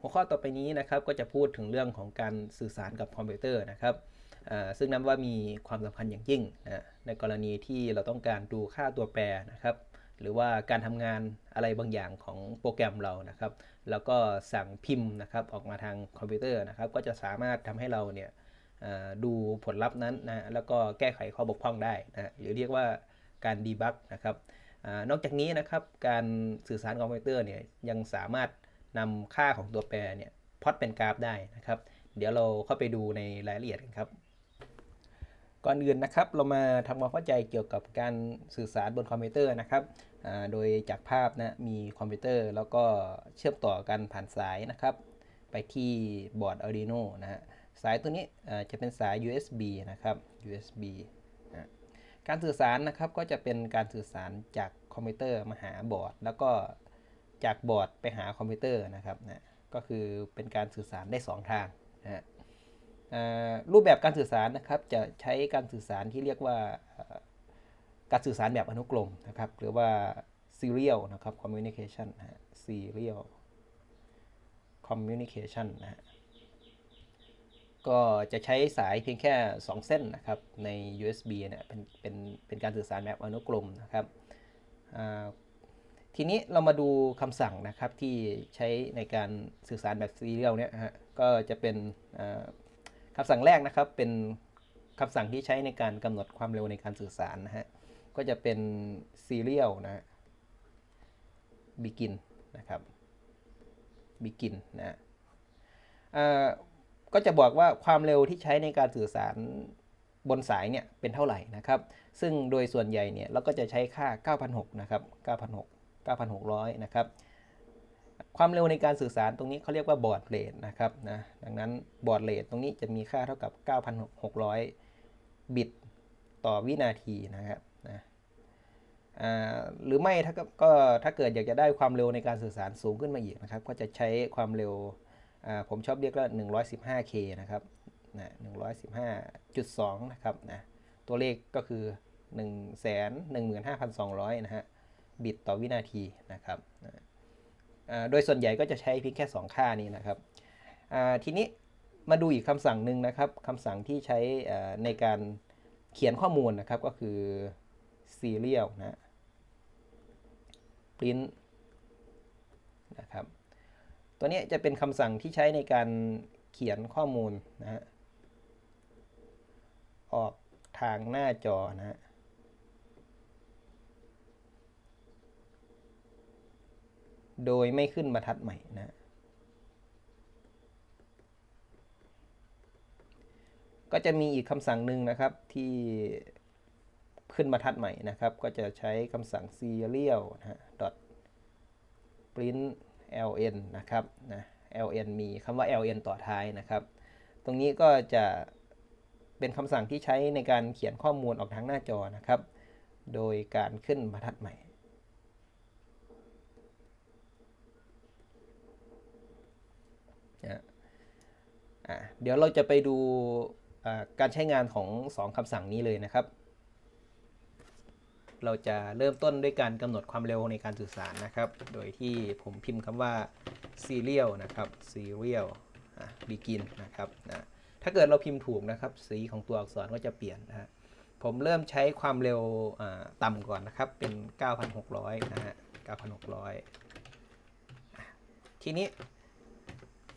หัวข้อต่อไปนี้นะครับก็จะพูดถึงเรื่องของการสื่อสารกับคอมพิวเตอร์นะครับซึ่งนับว่ามีความสำคัญอย่างยิ่งนะในกรณีที่เราต้องการดูค่าตัวแปรนะครับ หรือว่าการทำงานอะไรบางอย่างของโปรแกรมเรานะครับ แล้วก็สั่งพิมพ์นะครับออกมาทางคอมพิวเตอร์นะครับ ก็จะสามารถทำให้เราเนี่ยดูผลลัพธ์นั้นนะแล้วก็แก้ไขข้อบกพร่องได้นะหรือเรียกว่าการดีบักนะครับอนอกจากนี้นะครับการสื่อสารคอมพิวเตอร์เนี่ยยังสามารถ นำค่าของตัวแปรเนี่ยพอตเป็นกราฟได้นะครับ เดี๋ยวเราเข้าไปดูในรายละเอียดกันครับ ก่อนอื่นนะครับเรามาทำความเข้าใจเกี่ยวกับการสื่อสารบนคอมพิวเตอร์นะครับโดยจากภาพนะมีคอมพิวเตอร์ แล้วก็เชื่อมต่อกันผ่านสายนะครับ ไปที่บอร์ด Arduino นะฮะสายตัวนี้จะเป็นสาย USB นะครับ USB อะการสื่อสารนะครับก็จะเป็นการสื่อสารจากคอมพิวเตอร์มาหาบอร์ด แล้วก็ จากบอร์ดไปหาคอมพิวเตอร์นะครับนะก็คือเป็นการสื่อสารได้ 2 ทางนะรูปแบบการสื่อสารนะครับจะใช้การสื่อสารที่เรียกว่าการสื่อสารแบบอนุกรมนะครับหรือว่า serial นะครับ communication นะ serial communication นะฮะก็จะใช้สายเพียงแค่ 2 เส้นนะครับใน USB เนี่ยเป็นเป็นเป็นการสื่อสารแบบอนุกรมนะครับ ทีนี้เรามาดูคำสั่งนะครับที่ใช้ในการสื่อสารแบบ serial เนี่ยฮะก็จะเป็นอ่าคำสั่งแรกนะครับเป็นคำสั่งที่ใช้ในการกำหนดความเร็วในการสื่อสารนะฮะก็จะเป็น serial นะฮะ begin นะครับ begin นะฮะก็จะบอกว่าความเร็วที่ใช้ในการสื่อสารบนสายเนี่ยเป็นเท่าไหร่นะครับ ซึ่งโดยส่วนใหญ่เนี่ยเราก็จะใช้ค่า9,600นะครับ9,600 9,600 นะครับ ความเร็วในการสื่อสารตรงนี้เขาเรียกว่าบอร์ดเรทนะครับนะดังนั้นบอร์ดเรทตรงนี้จะมีค่าเท่ากับ 9,600 บิตต่อวินาทีนะครับนะหรือไม่ถ้าก็ถ้าเกิดอยากจะได้ความเร็วในการสื่อสารสูงขึ้นมาอีกนะครับ ก็จะใช้ความเร็วผมชอบเรียกว่า 115K นะครับนะ115.2 นะครับนะตัวเลขก็คือ 115,200 นะฮะ บิตต่อวินาทีนะครับโดยส่วนใหญ่ก็จะใช้เพียงแค่ 2 ค่านี้นะครับทีนี้มาดูอีกคำสั่งหนึ่งนะครับคำสั่งที่ใช้ในการเขียนข้อมูลนะครับก็คือ serial นะ print นะครับตัวนี้จะเป็นคำสั่งที่ใช้ในการเขียนข้อมูลนะฮะออกทางหน้าจอนะฮะ โดยไม่ขึ้นบรรทัดใหม่นะก็จะมีอีกคำสั่งหนึ่งนะครับที่ขึ้นบรรทัดใหม่นะครับ ก็จะใช้คำสั่ง serial นะฮะ dot print ln นะครับนะ ln มีคำว่า ln ต่อท้ายนะครับ ตรงนี้ก็จะเป็นคำสั่งที่ใช้ในการเขียนข้อมูลออกทางหน้าจอนะครับ โดยการขึ้นบรรทัดใหม่ นะเดี๋ยวเราจะไปดูการใช้งานของ 2คำสั่งนี้เลยนะครับ เราจะเริ่มต้นด้วยการกำหนดความเร็วในการสื่อสารนะครับ โดยที่ผมพิมพ์คำว่า serial นะครับ serial begin นะครับนะถ้าเกิดเราพิมพ์ถูกนะครับ สีของตัวอักษรก็จะเปลี่ยนนะฮะผมเริ่มใช้ความเร็วอ่าต่ำก่อนนะครับ เป็น 9,600 นะฮะ 9,600อะทีนี้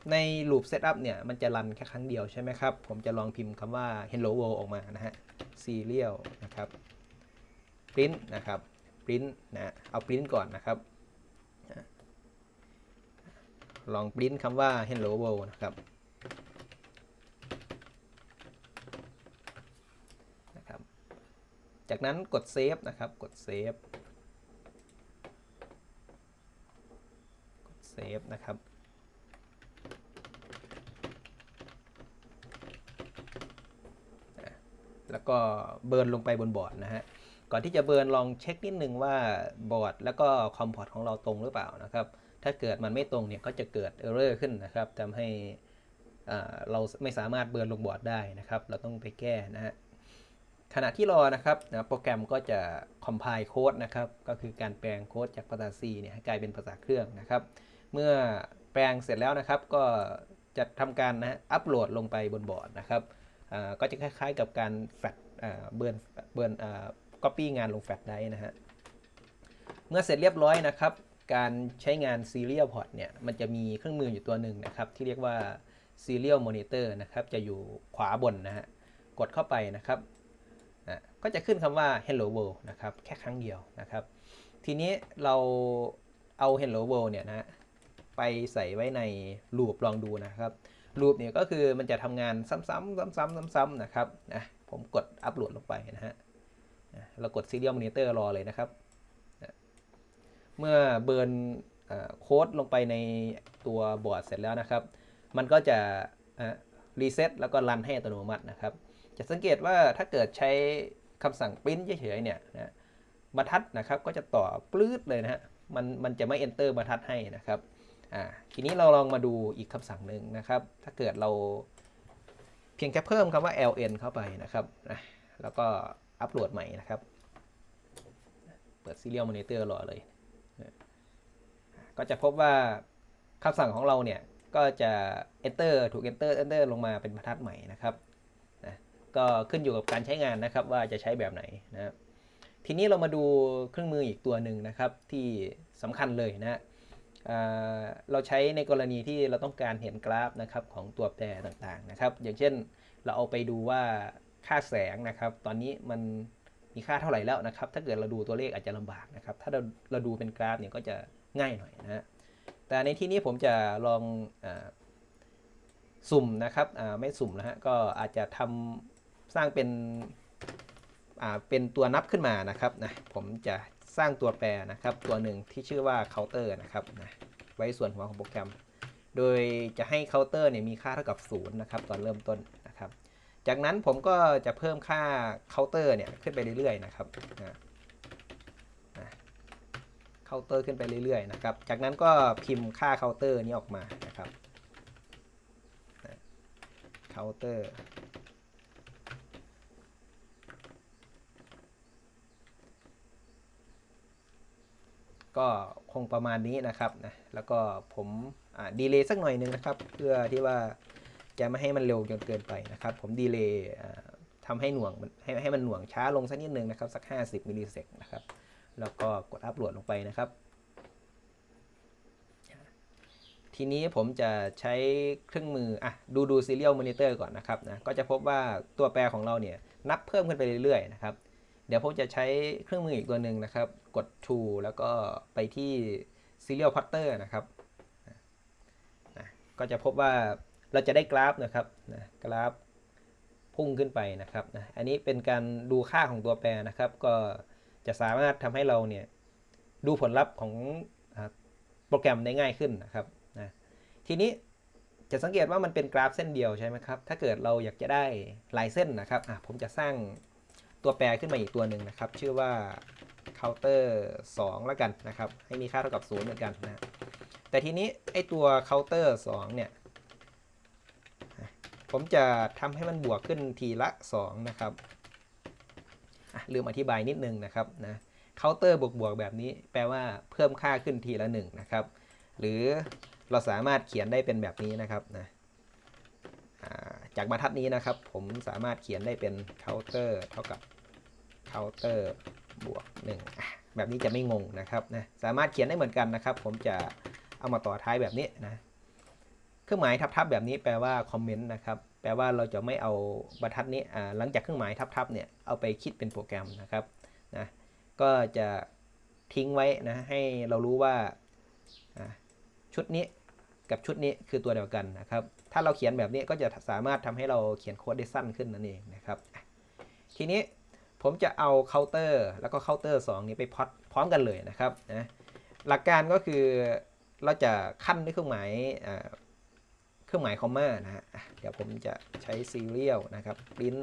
ใน loop setup เนี่ย มันจะรันแค่ครั้งเดียวใช่ไหมครับ ผมจะลองพิมพ์คำว่า hello world ออกมานะฮะ serial นะครับ print นะครับ print นะ เอา print ก่อนนะครับ ลอง print คำว่า hello world นะครับนะครับ จากนั้นกด save นะครับ กด save กด save นะครับ แล้วก็เบิร์นลงไปบนบอร์ดนะฮะก่อนที่จะเบิร์นลองเช็คนิดนึงว่าบอร์ดแล้วก็คอมพอร์ตของเราตรงหรือเปล่านะครับถ้าเกิดมันไม่ตรงเนี่ยก็จะเกิดเออร์เรอร์ขึ้นนะครับทำให้อ่าเราไม่สามารถเบิร์นลงบอร์ดได้นะครับ เราต้องไปแก้นะฮะขณะที่รอนะครับนะโปรแกรมก็จะ compile โค้ดนะครับ ก็คือการแปลงโค้ดจากภาษา C เนี่ยให้กลายเป็นภาษาเครื่องนะครับ เมื่อแปลงเสร็จแล้วนะครับก็จะทำการนะฮะอัปโหลดลงไปบนบอร์ดนะครับ ก็จะคล้ายๆกับการแฟลชเบิร์นเบิร์นก๊อปปี้งานลงแฟลชไดรฟ์นะฮะ เมื่อเสร็จเรียบร้อยนะครับ การใช้งาน Serial Port เนี่ย มันจะมีเครื่องมืออยู่ตัวหนึ่งนะครับ ที่เรียกว่า Serial Monitor นะครับ จะอยู่ขวาบนนะฮะ กดเข้าไปนะครับอะก็จะขึ้นคำว่า Hello World นะครับ แค่ครั้งเดียวนะครับ ทีนี้เราเอา Hello World เนี่ยนะ ไปใส่ไว้ในลูปลองดูนะครับ ลูปเนี่ยก็คือมันจะทำงานซ้ำๆซ้ำๆซ้ำๆนะครับนะผมกดอัปโหลดลงไปนะฮะเรากด Serial Monitor รอเลยนะครับ เมื่อเบิร์นโค้ดลงไปในตัวบอร์ดเสร็จแล้วนะครับ มันก็จะรีเซ็ตแล้วก็รันให้อัตโนมัตินะครับ จะสังเกตว่าถ้าเกิดใช้คำสั่งปริ้นเฉยๆเนี่ยนะบรรทัดนะครับก็จะต่อปลื้ดเลยนะฮะมันมันจะไม่ enter บรรทัดให้นะครับ อ่าทีนี้เราลองมาดูอีกคำสั่งหนึ่งนะครับ ถ้าเกิดเราเพียงแค่เพิ่มคำว่า ln เข้าไปนะครับนะแล้วก็อัปโหลดใหม่นะครับ เปิด serial monitor รอเลย ก็จะพบว่าคำสั่งของเราเนี่ย ก็จะ enter ถูก enter enter ลงมาเป็นบรรทัดใหม่นะครับนะก็ขึ้นอยู่กับการใช้งานนะครับว่าจะใช้แบบไหนนะครับทีนี้เรามาดูเครื่องมืออีกตัวหนึ่งนะครับที่สำคัญเลยนะ เราใช้ในกรณีที่เราต้องการเห็นกราฟนะครับของตัวแปรต่างๆนะครับ อย่างเช่นเราเอาไปดูว่าค่าแสงนะครับ ตอนนี้มันมีค่าเท่าไหร่แล้วนะครับ ถ้าเกิดเราดูตัวเลขอาจจะลำบากนะครับ ถ้าเราเราดูเป็นกราฟเนี่ยก็จะง่ายหน่อยนะฮะแต่ในที่นี้ผมจะลองอสุ่มนะครับไม่สุ่มนะฮะก็อาจจะทำสร้างเป็น เป็นตัวนับขึ้นมานะครับนะผมจะสร้างตัวแปรนะครับ ตัวหนึ่งที่ชื่อว่า counter นะครับนะไว้ส่วนหัวของโปรแกรม โดยจะให้ counter เนี่ยมีค่าเท่ากับ0นะครับตอนเริ่มต้นนะครับ จากนั้นผมก็จะเพิ่มค่า counter เนี่ยขึ้นไปเรื่อยๆนะครับนะเคาน์เตอร์ขึ้นไปเรื่อยๆนะครับ จากนั้นก็พิมพ์ค่าเคาน์เตอร์นี้ออกมานะครับเคาน์เตอร์ ก็คงประมาณนี้นะครับนะแล้วก็ผมดีเลย์สักหน่อยหนึงนะครับ เพื่อที่ว่าจะไม่ให้มันเร็วจนเกินไปนะครับ ผมดีเลย์ทำให้หน่วงให้ให้มันหน่วงช้าลงสักนิดนึงนะครับ สัก 50มิลลิเซกนะครับ แล้วก็กดอัปโหลดลงไปนะครับ ทีนี้ผมจะใช้เครื่องมืออะดูดู serial monitor ก่อนนะครับนะก็จะพบว่าตัวแปรของเราเนี่ยนับเพิ่มขึ้นไปเรื่อยๆนะครับ ดี๋ยวผมจะใช้เครื่องมืออีกตัวหนึ่งนะครับ กด to แล้วก็ไปที่ serial plotter นะครับนะก็จะพบว่าเราจะได้กราฟนะครับนะกราฟพุ่งขึ้นไปนะครับนะอันนี้เป็นการดูค่าของตัวแปรนะครับ ก็จะสามารถทำให้เราเนี่ยดูผลลัพธ์ของโปรแกรมได้ง่ายขึ้นนะครับนะทีนี้จะสังเกตว่ามันเป็นกราฟเส้นเดียวใช่ไหมครับ ถ้าเกิดเราอยากจะได้หลายเส้นนะครับผมจะสร้าง ตัวแปรขึ้นมาอีกตัวหนึ่งนะครับ ชื่อว่า counter 2แล้วกันนะครับ ให้มีค่าเท่ากับ 0 เหมือนกันนะ แต่ทีนี้ไอตัว counter 2 เนี่ย ผมจะทำให้มันบวกขึ้นทีละ 2 นะครับลืมอธิบายนิดนึงนะครับนะเคาน์เตอร์บวกบวกแบบนี้ แปลว่าเพิ่มค่าขึ้นทีละ 1 นะครับ หรือเราสามารถเขียนได้เป็นแบบนี้นะครับนะ จากบรรทัดนี้นะครับ ผมสามารถเขียนได้เป็นเคาน์เตอร์เท่ากับเคาน์เตอร์บวก1อะแบบนี้จะไม่งงนะครับนะสามารถเขียนได้เหมือนกันนะครับ ผมจะเอามาต่อท้ายแบบนี้นะเครื่องหมายทับๆแบบนี้แปลว่าคอมเมนต์นะครับแปลว่าเราจะไม่เอาบรรทัดนี้หลังจากเครื่องหมายทับๆเนี่ยเอาไปคิดเป็นโปรแกรมนะครับนะก็จะทิ้งไว้นะให้เรารู้ว่าชุดนี้ กับชุดนี้คือตัวเดียวกันนะครับ ถ้าเราเขียนแบบนี้ก็จะสามารถทำให้เราเขียนโค้ดได้สั้นขึ้นนั่นเองนะครับ ทีนี้ผมจะเอาเคาน์เตอร์แล้วก็เคาน์เตอร์2นี้ไปพอดพร้อมกันเลยนะครับนะหลักการก็คือเราจะขั้นด้วยเครื่องหมายเครื่องหมายคอมมานะฮะเดี๋ยวผมจะใช้ serial นะครับ print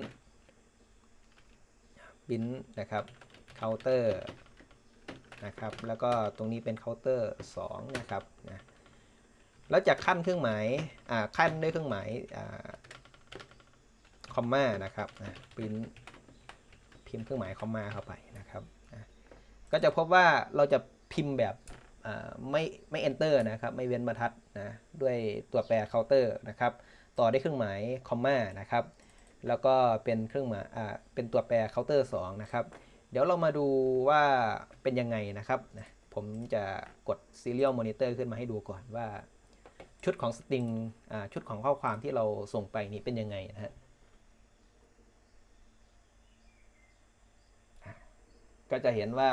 print นะครับ counter นะครับแล้วก็ตรงนี้เป็น counter 2นะครับนะ แล้วจากขั้นเครื่องหมายขั้นด้วยเครื่องหมายคอมมานะครับนะ print พิมพ์เครื่องหมายคอมมาเข้าไปนะครับ ก็จะพบว่าเราจะพิมพ์แบบอ่ไม่ไม่ enter นะครับ ไม่เว้นบรรทัดนะด้วยตัวแปร counter นะครับ ต่อด้วยเครื่องหมาย comma นะครับ แล้วก็เป็นเครื่องหมายเป็นตัวแปร counter 2 นะครับ เดี๋ยวเรามาดูว่าเป็นยังไงนะครับ ผมจะกด serial monitor ขึ้นมาให้ดูก่อนว่า ชุดของสตริงชุดของข้อความที่เราส่งไปนี้เป็นยังไงนะฮะก็จะเห็นว่า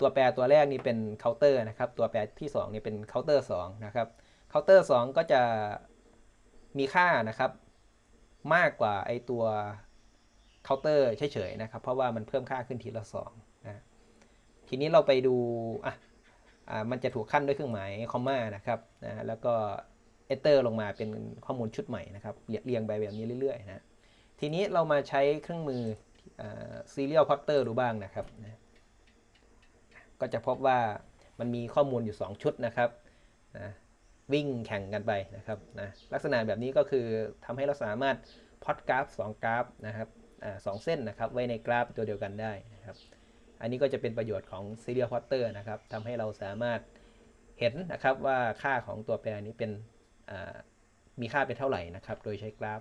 ตัวแปรตัวแรกนี่เป็นเคาน์เตอร์นะครับ ตัวแปรที่2นี่เป็นเคาน์เตอร์2นะครับเคาน์เตอร์2ก็จะมีค่านะครับ มากกว่าไอตัวเคาน์เตอร์เฉยๆนะครับ เพราะว่ามันเพิ่มค่าขึ้นทีละ2นะทีนี้เราไปดูอะอ่ามันจะถูกขั้นด้วยเครื่องหมายคอมมานะครับนะแล้วก็ เอเตอร์ลงมาเป็นข้อมูลชุดใหม่นะครับเรียงไปแบบนี้เรื่อยๆนะทีนี้เรามาใช้เครื่องมือ serial plotter ดูบ้างนะครับนะก็จะพบว่ามันมีข้อมูลอยู่ 2 ชุดนะครับนะวิ่งแข่งกันไปนะครับนะลักษณะแบบนี้ก็คือทำให้เราสามารถพอดกราฟ 2 กราฟนะครับอสองเส้นนะครับไว้ในกราฟตัวเดียวกันได้นะครับอันนี้ก็จะเป็นประโยชน์ของ serial plotter นะครับทำให้เราสามารถเห็นนะครับว่าค่าของตัวแปรนี้เป็น มีค่าเป็นเท่าไหร่นะครับ โดยใช้กราฟ